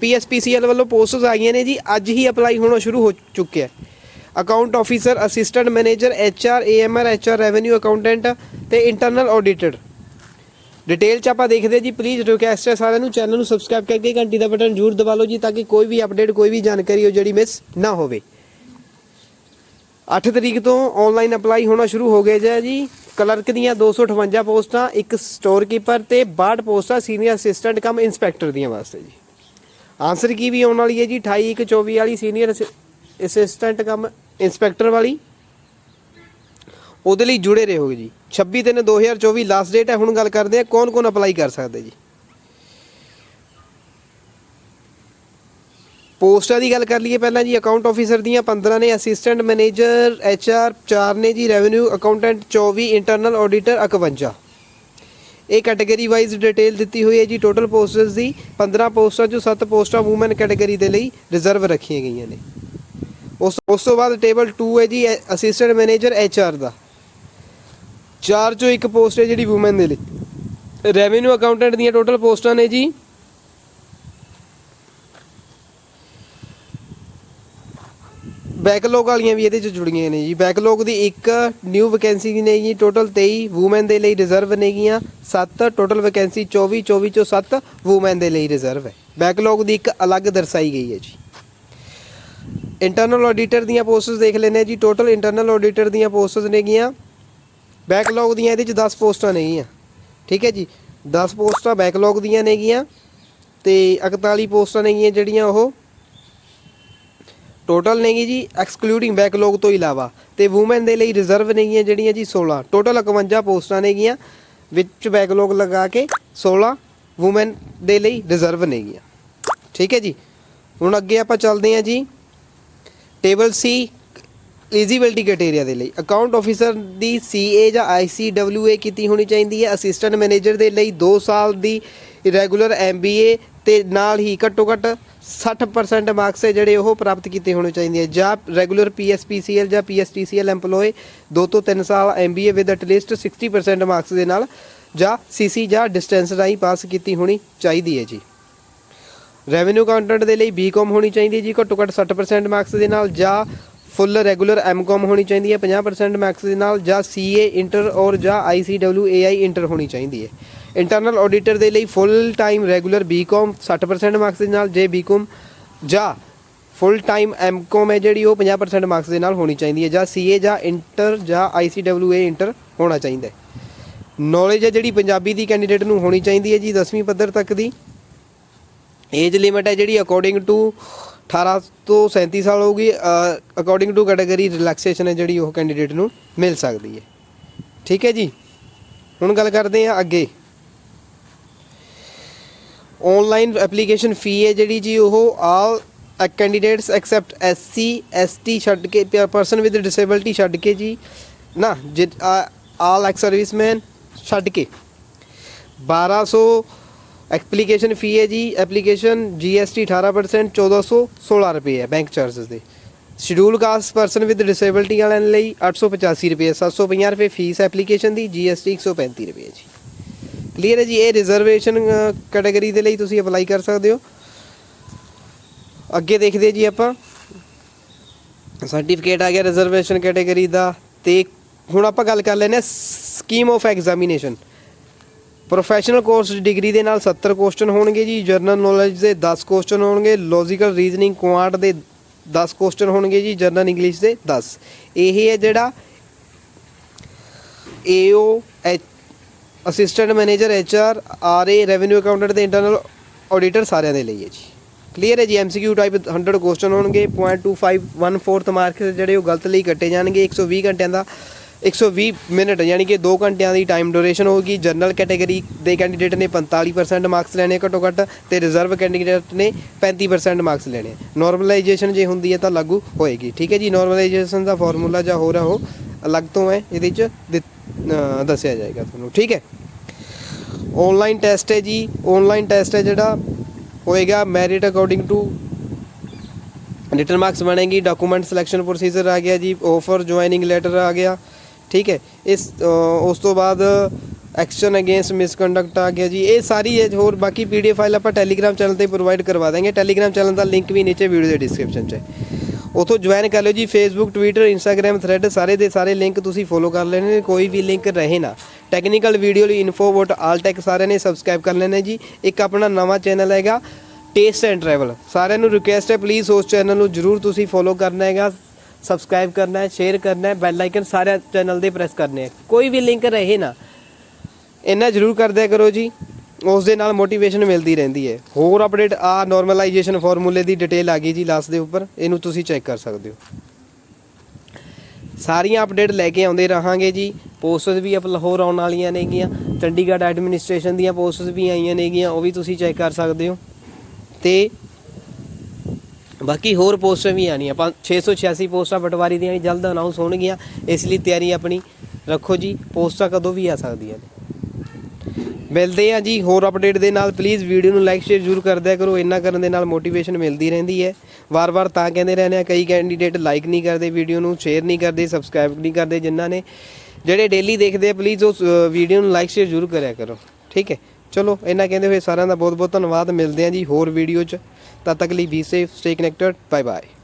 PSPCL ਵੱਲੋਂ posts ਆਈਆਂ ਨੇ ਜੀ, ਅੱਜ ਹੀ ਅਪਲਾਈ ਹੋਣਾ ਸ਼ੁਰੂ ਹੋ ਚੁੱਕਿਆ ਹੈ। Account officer assistant manager HR AMR HR revenue accountant ਤੇ ਇੰਟਰਨਲ ਆਡੀਟਰ ਡਿਟੇਲ ਚ ਆਪਾਂ ਦੇਖਦੇ ਜੀ ਪਲੀਜ਼ ਰਿਕੁਐਸਟ ਹੈ ਸਾਰਿਆਂ ਨੂੰ ਚੈਨਲ ਨੂੰ ਸਬਸਕ੍ਰਾਈਬ ਕਰਕੇ ਘੰਟੀ ਦਾ ਬਟਨ ਜ਼ਰੂਰ ਦਬਾ ਲਓ ਜੀ, ਤਾਂ ਕਿ ਕੋਈ ਵੀ ਅਪਡੇਟ ਕੋਈ ਵੀ ਜਾਣਕਾਰੀ ਹੋ ਜਿਹੜੀ ਮਿਸ ਨਾ ਹੋਵੇ। 8 ਤਰੀਕ ਤੋਂ ਆਨਲਾਈਨ ਅਪਲਾਈ ਹੋਣਾ ਸ਼ੁਰੂ ਹੋ ਗਿਆ ਜੀ ਕਲਰਕ ਦੀਆਂ 258 ਪੋਸਟਾਂ, ਇੱਕ ਸਟੋਰ ਕੀਪਰ ਤੇ 62 ਪੋਸਟਾਂ ਸੀਨੀਅਰ ਅਸਿਸਟੈਂਟ ਕਮ ਇੰਸਪੈਕਟਰ ਦੀਆਂ ਵਾਸਤੇ ਜੀ। ਆਨਸਰ ਕੀ ਵੀ ਆਉਣ ਵਾਲੀ ਹੈ ਜੀ? 28 1 24 ਵਾਲੀ ਸੀਨੀਅਰ ਅਸਿਸਟੈਂਟ ਕਮ ਇੰਸਪੈਕਟਰ ਵਾਲੀ। ਉਹਦੇ ਲਈ ਜੁੜੇ ਰਹੋਗੇ ਜੀ। 26 3 2024 ਲਾਸਟ ਡੇਟ ਹੈ, ਹੁਣ ਗੱਲ ਕਰਦੇ ਹਾਂ ਕੌਣ ਕੌਣ ਅਪਲਾਈ ਕਰ ਸਕਦੇ ਜੀ। ਪੋਸਟਾਂ ਦੀ ਗੱਲ ਕਰ ਲਈਏ ਪਹਿਲਾਂ ਜੀ ਅਕਾਊਂਟ ਆਫੀਸਰ ਦੀਆਂ 15 ਨੇ ਅਸਿਸਟੈਂਟ ਮੈਨੇਜਰ ਐਚਆਰ 4 ਨੇ ਜੀ ਰੈਵਨਿਊ ਅਕਾਊਂਟੈਂਟ 24 ਇੰਟਰਨਲ ਆਡੀਟਰ 51 ਇਹ ਕੈਟਾਗਰੀ ਵਾਈਜ਼ ਡਿਟੇਲ ਦਿੱਤੀ ਹੋਈ ਹੈ ਜੀ ਟੋਟਲ ਪੋਸਟਸ ਦੀ 15 ਪੋਸਟਾਂ ਚੋਂ 7 ਪੋਸਟਾਂ ਔਮਨ ਕੈਟਾਗਰੀ ਦੇ ਲਈ ਰਿਜ਼ਰਵ ਰੱਖੀਆਂ ਗਈਆਂ ਨੇ। ਉਸ ਉਸ ਤੋਂ ਬਾਅਦ ਟੇਬਲ 2 ਹੈ ਜੀ ਅਸਿਸਟੈਂਟ ਮੈਨੇਜਰ ਐਚ ਆਰ ਦਾ। ਚਾਰ ਚੋਂ ਇੱਕ ਪੋਸਟ ਹੈ ਜਿਹੜੀ ਔਮਨ ਦੇ ਲਈ। ਰੈਵਨਿਊ ਅਕਾਊਂਟੈਂਟ ਦੀਆਂ ਟੋਟਲ ਪੋਸਟਾਂ ਨੇ ਜੀ ਬੈਕਲੌਗ ਵਾਲੀਆਂ ਵੀ ਇਹਦੇ ਚ ਜੁੜੀਆਂ ਨੇ ਜੀ। ਬੈਕਲੌਗ ਦੀ ਇੱਕ ਨਿਊ ਵੈਕੈਂਸੀ ਨੇ ਟੋਟਲ 23 ਔਮਨ ਦੇ ਲਈ ਰਿਜ਼ਰਵ ਨੇਗੀਆਂ 7 ਟੋਟਲ ਵੈਕੈਂਸੀ 24 24 ਚੋਂ 7 ਔਮਨ ਦੇ ਲਈ ਰਿਜ਼ਰਵ ਹੈ। ਬੈਕਲੌਗ ਦੀ ਇੱਕ ਅਲੱਗ ਦਰਸਾਈ ਗਈ ਹੈ ਜੀ। ਇੰਟਰਨਲ ਆਡੀਟਰ ਦੀਆਂ ਪੋਸਟਸ ਦੇਖ ਲੈਨੇ ਜੀ। ਟੋਟਲ ਇੰਟਰਨਲ ਆਡੀਟਰ ਦੀਆਂ ਪੋਸਟਸ ਨੇਗੀਆਂ। ਬੈਕਲੌਗ ਦੀਆਂ ਇਹਦੇ ਚ 10 ਪੋਸਟਾਂ ਨੇਗੀਆਂ। ਠੀਕ ਹੈ ਜੀ। 10 ਪੋਸਟਾਂ ਬੈਕਲੌਗ ਦੀਆਂ ਨੇਗੀਆਂ ਤੇ 41 ਪੋਸਟਾਂ ਨੇਗੀਆਂ ਜਿਹੜੀਆਂ ਉਹ ਟੋਟਲ ਨੇਗੀ ਜੀ ਐਕਸਕਲੂਡਿੰਗ ਬੈਕਲੌਗ ਤੋਂ ਇਲਾਵਾ। ਤੇ ਔਮਨ ਦੇ ਲਈ ਰਿਜ਼ਰਵ ਨੇਗੀਆਂ ਜਿਹੜੀਆਂ ਜੀ 16 ਟੋਟਲ 51 ਪੋਸਟਾਂ ਨੇਗੀਆਂ, ਵਿੱਚ ਬੈਕਲੌਗ ਲਗਾ ਕੇ 16 ਔਮਨ ਦੇ ਲਈ ਰਿਜ਼ਰਵ ਨੇਗੀਆਂ। ਠੀਕ ਹੈ ਜੀ? ਹੁਣ ਅੱਗੇ ਆਪਾਂ ਚੱਲਦੇ ਹਾਂ ਜੀ। ਟੇਬਲ ਸੀ ਐਲੀਜੀਬਿਲਟੀ ਕ੍ਰਾਈਟੇਰੀਆ ਦੇ ਲਈ। ਅਕਾਊਂਟ ਆਫੀਸਰ ਦੀ ਸੀਏ ਜਾਂ ਆਈਸੀਡਬਲਯੂਏ ਕੀਤੀ ਹੋਣੀ ਚਾਹੀਦੀ ਹੈ। ਅਸਿਸਟੈਂਟ ਮੈਨੇਜਰ ਦੇ ਲਈ 2 ਸਾਲ ਦੀ ਰੈਗੂਲਰ ਐਮਬੀਏ ਤੇ ਨਾਲ ਹੀ ਘੱਟੋ ਘੱਟ 60% ਮਾਰਕਸ ਹੈ ਜਿਹੜੇ ਉਹ ਪ੍ਰਾਪਤ ਕੀਤੇ ਹੋਣੇ ਚਾਹੀਦੇ ਹੈ। ਜਾਂ ਰੈਗੂਲਰ ਪੀਐਸਪੀਸੀਐਲ ਜਾਂ ਪੀਐਸਟੀਸੀਐਲ EMPLOYE 2 ਤੋਂ 3 ਸਾਲ MBA with at least 60% marks ਦੇ ਨਾਲ ਜਾਂ ਸੀਸੀ ਜਾਂ ਡਿਸਟੈਂਸ ਰਾਹੀਂ ਪਾਸ ਕੀਤੀ ਹੋਣੀ ਚਾਹੀਦੀ ਹੈ ਜੀ। ਰੈਵਨਿਊ ਅਕਾਊਂਟੈਂਟ ਦੇ ਲਈ ਬੀਕਾਮ ਹੋਣੀ ਚਾਹੀਦੀ ਹੈ ਜੀ। ਘੱਟੋ ਘੱਟ 60% ਮਾਰਕਸ ਦੇ ਨਾਲ ਜਾਂ ਫੁੱਲ ਰੈਗੂਲਰ ਐਮਕਾਮ ਹੋਣੀ ਚਾਹੀਦੀ ਹੈ 50% ਮਾਰਕਸ ਦੇ ਨਾਲ ਜਾਂ ਸੀਏ ਇੰਟਰ ਔਰ ਜਾਂ ਆਈਸੀਡਬਲਯੂਏਆਈ ਇੰਟਰ ਹੋਣੀ ਚਾਹੀਦੀ ਹੈ। ਇੰਟਰਨਲ ਆਡੀਟਰ ਦੇ ਲਈ full time regular BCom 60% marks ਦੇ ਨਾਲ ਜੇ ਬੀਕਾਮ ਜਾਂ ਫੁੱਲ ਟਾਈਮ ਐਮਕਾਮ ਹੈ ਜਿਹੜੀ, ਉਹ 50% ਮਾਰਕਸ ਦੇ ਨਾਲ ਹੋਣੀ ਚਾਹੀਦੀ ਹੈ ਜਾਂ ਸੀਏ ਜਾਂ ਇੰਟਰ ਜਾਂ ਆਈਸੀਡਬਲਯੂਏ ਇੰਟਰ ਹੋਣਾ ਚਾਹੀਦਾ ਹੈ। ਨੌਲੇਜ ਹੈ ਜਿਹੜੀ ਪੰਜਾਬੀ ਦੀ ਕੈਂਡੀਡੇਟ ਨੂੰ ਹੋਣੀ ਚਾਹੀਦੀ ਹੈ ਜੀ 10ਵੀਂ ਪੱਧਰ ਤੱਕ ਦੀ। ਏਜ ਲਿਮਿਟ ਹੈ ਜਿਹੜੀ ਅਕੋਰਡਿੰਗ ਟੂ 18 ਤੋਂ 37 ਸਾਲ ਹੋਊਗੀ ਅਕੋਰਡਿੰਗ ਟੂ ਕੈਟਾਗਰੀ ਰਿਲੈਕਸੇਸ਼ਨ ਹੈ ਜਿਹੜੀ ਉਹ ਕੈਂਡੀਡੇਟ ਨੂੰ ਮਿਲ ਸਕਦੀ ਹੈ। ਠੀਕ ਹੈ ਜੀ? ਹੁਣ ਗੱਲ ਕਰਦੇ ਹਾਂ ਅੱਗੇ। ਆਨਲਾਈਨ ਐਪਲੀਕੇਸ਼ਨ ਫੀ ਹੈ ਜਿਹੜੀ ਜੀ ਉਹ all candidates except SC ST ਛੱਡ ਕੇ ਪਰਸਨ ਵਿਦ ਡਿਸੇਬਿਲਟੀ ਛੱਡ ਕੇ ਜੀ, ਨਾ ਆਲ ਐਕਸ ਸਰਵਿਸਮੈਨ ਛੱਡ ਕੇ। 1200 ਐਪਲੀਕੇਸ਼ਨ ਫੀ ਹੈ ਜੀ ਐਪਲੀਕੇਸ਼ਨ GST 18% 1416 ਰੁਪਏ ਹੈ ਬੈਂਕ ਚਾਰजेस ਦੇ। Schedule caste person with disability ਵਾਲਿਆਂ ਲਈ 885 ਰੁਪਏ 750 ਰੁਪਏ ਫੀਸ ਐਪਲੀਕੇਸ਼ਨ ਦੀ GST 135 ਰੁਪਏ ਜੀ। ਕਲੀਅਰ ਹੈ ਜੀ, ਇਹ ਰਿਜ਼ਰਵੇਸ਼ਨ ਕੈਟਾਗਰੀ ਦੇ ਲਈ ਤੁਸੀਂ ਅਪਲਾਈ ਕਰ ਸਕਦੇ ਹੋ। ਅੱਗੇ ਦੇਖਦੇ ਜੀ ਆਪਾਂ। ਸਰਟੀਫਿਕੇਟ ਆ ਗਿਆ ਰਿਜ਼ਰਵੇਸ਼ਨ ਕੈਟਾਗਰੀ ਦਾ ਤੇ ਹੁਣ ਆਪਾਂ ਗੱਲ ਕਰ ਲੈਨੇ scheme of examination professional course degree ਦੇ ਨਾਲ 70 ਕੁਐਸਚਨ ਹੋਣਗੇ ਜੀ ਜਰਨਲ ਨੌਲੇਜ ਦੇ 10 ਕੁਐਸਚਨ ਹੋਣਗੇ ਲੌਜੀਕਲ ਰੀਜ਼ਨਿੰਗ ਕੁਆਂਟ ਦੇ 10 ਕੁਐਸਚਨ ਹੋਣਗੇ ਜੀ ਜਰਨਲ ਇੰਗਲਿਸ਼ ਦੇ 10 ਇਹ ਹੈ ਜਿਹੜਾ AO assistant manager HR RA revenue accountant ਤੇ ਇੰਟਰਨਲ ਆਡੀਟਰ ਸਾਰਿਆਂ ਦੇ ਲਈ ਹੈ ਜੀ। ਕਲੀਅਰ ਹੈ ਜੀ? ਐਮਸੀਕਿਊ ਟਾਈਪ 100 ਕੁਐਸਚਨ ਹੋਣਗੇ 0.2514 ਮਾਰਕਸ ਜਿਹੜੇ ਉਹ ਗਲਤ ਲਈ ਕੱਟੇ ਜਾਣਗੇ 120 ਘੰਟਿਆਂ ਦਾ 120 ਮਿੰਟ, ਯਾਨੀ ਕਿ 2 ਘੰਟਿਆਂ ਦੀ ਟਾਈਮ ਡਿਊਰੇਸ਼ਨ ਹੋਗੀ ਜਨਰਲ ਕੈਟਾਗਰੀ ਦੇ ਕੈਂਡੀਡੇਟ ਨੇ 45% ਮਾਰਕਸ ਲੈਣੇ ਘੱਟੋ ਘੱਟ ਤੇ ਰਿਜ਼ਰਵ ਕੈਂਡੀਡੇਟ ਨੇ 35% ਮਾਰਕਸ ਲੈਣੇ। ਨਾਰਮਲਾਈਜੇਸ਼ਨ ਜੇ ਹੁੰਦੀ ਹੈ ਤਾਂ ਲਾਗੂ ਹੋਏਗੀ। ਠੀਕ ਹੈ ਜੀ? ਨਾਰਮਲਾਈਜੇਸ਼ਨ ਦਾ ਫਾਰਮੂਲਾ ਜਾਂ ਹੋਰ ਰਿਹਾ ਉਹ ਅਲੱਗ ਤੋਂ ਹੈ, ਇਹਦੇ ਚ ਦਿੱਤ- ਦੱਸਿਆ ਜਾਏਗਾ ਤੁਹਾਨੂੰ। ਠੀਕ ਹੈ? ਆਨਲਾਈਨ ਟੈਸਟ ਹੈ ਜੀ। ਆਨਲਾਈਨ ਟੈਸਟ ਹੈ ਜਿਹੜਾ ਹੋਏਗਾ merit according to written marks ਬਣੇਗੀ। ਡਾਕੂਮੈਂਟ ਸਿਲੈਕਸ਼ਨ ਪ੍ਰੋਸੀਜਰ ਆ ਗਿਆ ਜੀ। ਆਫਰ ਜੁਆਇਨਿੰਗ ਲੈਟਰ ਆ ਗਿਆ। ਠੀਕ ਹੈ, ਇਸ ਉਸ ਤੋਂ ਬਾਅਦ ਐਕਸ਼ਨ ਅਗੇਂਸਟ ਮਿਸਕੰਡਕਟ ਆ ਗਿਆ ਜੀ, ਇਹ ਸਾਰੀ ਇਹ ਹੋਰ ਬਾਕੀ ਪੀਡੀਐਫ ਫਾਈਲ ਆਪਾਂ ਟੈਲੀਗ੍ਰਾਮ ਚੈਨਲ ਤੇ ਪ੍ਰੋਵਾਈਡ ਕਰਵਾ ਦਾਂਗੇ। ਟੈਲੀਗ੍ਰਾਮ ਚੈਨਲ ਦਾ ਲਿੰਕ ਵੀ ਨੀਚੇ ਵੀਡੀਓ ਦੇ ਡਿਸਕ੍ਰਿਪਸ਼ਨ 'ਚ ਹੈ। ਉਥੋਂ ਜੁਆਇਨ ਕਰ ਲਿਓ ਜੀ ਫੇਸਬੁੱਕ ਟਵਿੱਟਰ ਇੰਸਟਾਗ੍ਰam ਥ੍ਰੈਡ ਸਾਰੇ ਦੇ ਸਾਰੇ ਲਿੰਕ ਤੁਸੀਂ ਫੋਲੋ ਕਰ ਲੈਣੇ ਨੇ, ਕੋਈ ਵੀ ਲਿੰਕ ਰਹੇ ਨਾ। ਟੈਕਨੀਕਲ ਵੀਡੀਓ ਲਈ ਇਨਫੋ ਵੋਟ ਆਲ ਟੈਕ ਸਾਰਿਆਂ ਨੇ ਸਬਸਕ੍ਰਾਈਬ ਕਰ ਲੈਣੇ ਜੀ। ਇੱਕ ਆਪਣਾ ਨਵਾਂ ਚੈਨਲ ਹੈਗਾ ਟੇਸਟ ਐਂਡ ਟਰੈਵਲ ਸਾਰਿਆਂ ਨੂੰ ਰਿਕੁਐਸਟ ਹੈ ਪਲੀਜ਼ ਉਸ ਚੈਨਲ ਨੂੰ ਜਰੂਰ ਤੁਸੀਂ ਫੋਲੋ ਕਰਨਾ ਹੈਗਾ। ਸਬਸਕ੍ਰਾਈਬ ਕਰਨਾ ਹੈ ਸ਼ੇਅਰ ਕਰਨਾ ਹੈ ਬੈਲ ਆਈਕਨ ਸਾਰੇ ਚੈਨਲ ਦੇ ਪ੍ਰੈਸ ਕਰਨੇ ਹੈ। ਕੋਈ ਵੀ ਲਿੰਕ ਰਹੇ ਨਾ, ਇੰਨਾ ਜਰੂਰ ਕਰਦਿਆ ਕਰੋ ਜੀ। ਉਸ ਦੇ ਨਾਲ ਮੋਟੀਵੇਸ਼ਨ ਮਿਲਦੀ ਰਹਿੰਦੀ ਹੈ। ਹੋਰ ਅਪਡੇਟ ਆ ਨਾਰਮਲਾਈਜੇਸ਼ਨ ਫਾਰਮੂਲੇ ਦੀ ਡਿਟੇਲ ਆ ਗਈ ਜੀ ਲਾਸਟ ਦੇ ਉੱਪਰ। ਇਹਨੂੰ ਤੁਸੀਂ ਚੈੱਕ ਕਰ ਸਕਦੇ ਹੋ। ਸਾਰੀਆਂ ਅਪਡੇਟ ਲੈ ਕੇ ਆਉਂਦੇ ਰਹਾਂਗੇ ਜੀ। ਪੋਸਟਸ ਵੀ ਅਪ ਲਾਹੌਰ ਆਉਣ ਵਾਲੀਆਂ ਨੇਗੀਆਂ। ਚੰਡੀਗੜ੍ਹ ਐਡਮਿਨਿਸਟ੍ਰੇਸ਼ਨ ਦੀਆਂ ਪੋਸਟਸ ਵੀ ਆਈਆਂ ਨੇਗੀਆਂ, ਉਹ ਵੀ ਤੁਸੀਂ ਚੈੱਕ ਕਰ ਸਕਦੇ ਹੋ। ਤੇ ਬਾਕੀ ਹੋਰ ਪੋਸਟਾਂ ਵੀ ਆਣੀਆਂ ਆਪਾਂ 686 ਪੋਸਟਾਂ ਪਟਵਾਰੀ ਦੀਆਂ ਵੀ ਜਲਦ ਅਨਾਉਂਸ ਹੋਣਗੀਆਂ। ਇਸ ਲਈ ਤਿਆਰੀ ਆਪਣੀ ਰੱਖੋ ਜੀ। ਪੋਸਟਾਂ ਕਦੋਂ ਵੀ ਆ ਸਕਦੀਆਂ ਨੇ। ਮਿਲਦੇ ਆ ਜੀ ਹੋਰ ਅਪਡੇਟ ਦੇ ਨਾਲ। ਪਲੀਜ਼ ਵੀਡੀਓ ਨੂੰ ਲਾਈਕ ਸ਼ੇਅਰ ਜ਼ਰੂਰ ਕਰਦਿਆ ਕਰੋ। ਇੰਨਾ ਕਰਨ ਦੇ ਨਾਲ ਮੋਟੀਵੇਸ਼ਨ ਮਿਲਦੀ ਰਹਿੰਦੀ ਹੈ। ਵਾਰ-ਵਾਰ ਤਾਂ ਕਹਿੰਦੇ ਰਹਿੰਦੇ ਆ ਕਈ ਕੈਂਡੀਡੇਟ ਲਾਈਕ ਨਹੀਂ ਕਰਦੇ ਵੀਡੀਓ ਨੂੰ ਸ਼ੇਅਰ ਨਹੀਂ ਕਰਦੇ ਸਬਸਕ੍ਰਾਈਬ ਨਹੀਂ ਕਰਦੇ ਜਿਨ੍ਹਾਂ ਨੇ। ਜਿਹੜੇ ਡੇਲੀ ਦੇਖਦੇ ਆ ਪਲੀਜ਼ ਉਸ ਵੀਡੀਓ ਨੂੰ ਲਾਈਕ ਸ਼ੇਅਰ ਜ਼ਰੂਰ ਕਰਿਆ ਕਰੋ। ਠੀਕ ਹੈ। ਚਲੋ ਇਹਨਾਂ ਕਹਿੰਦੇ ਹੋਏ ਸਾਰਿਆਂ ਦਾ ਬਹੁਤ-ਬਹੁਤ ਧੰਨਵਾਦ। ਮਿਲਦੇ ਆ ਜੀ ਹੋਰ ਵੀਡੀਓ 'ਚ। ਤਦ ਤੱਕ ਲਈ be safe stay connected bye bye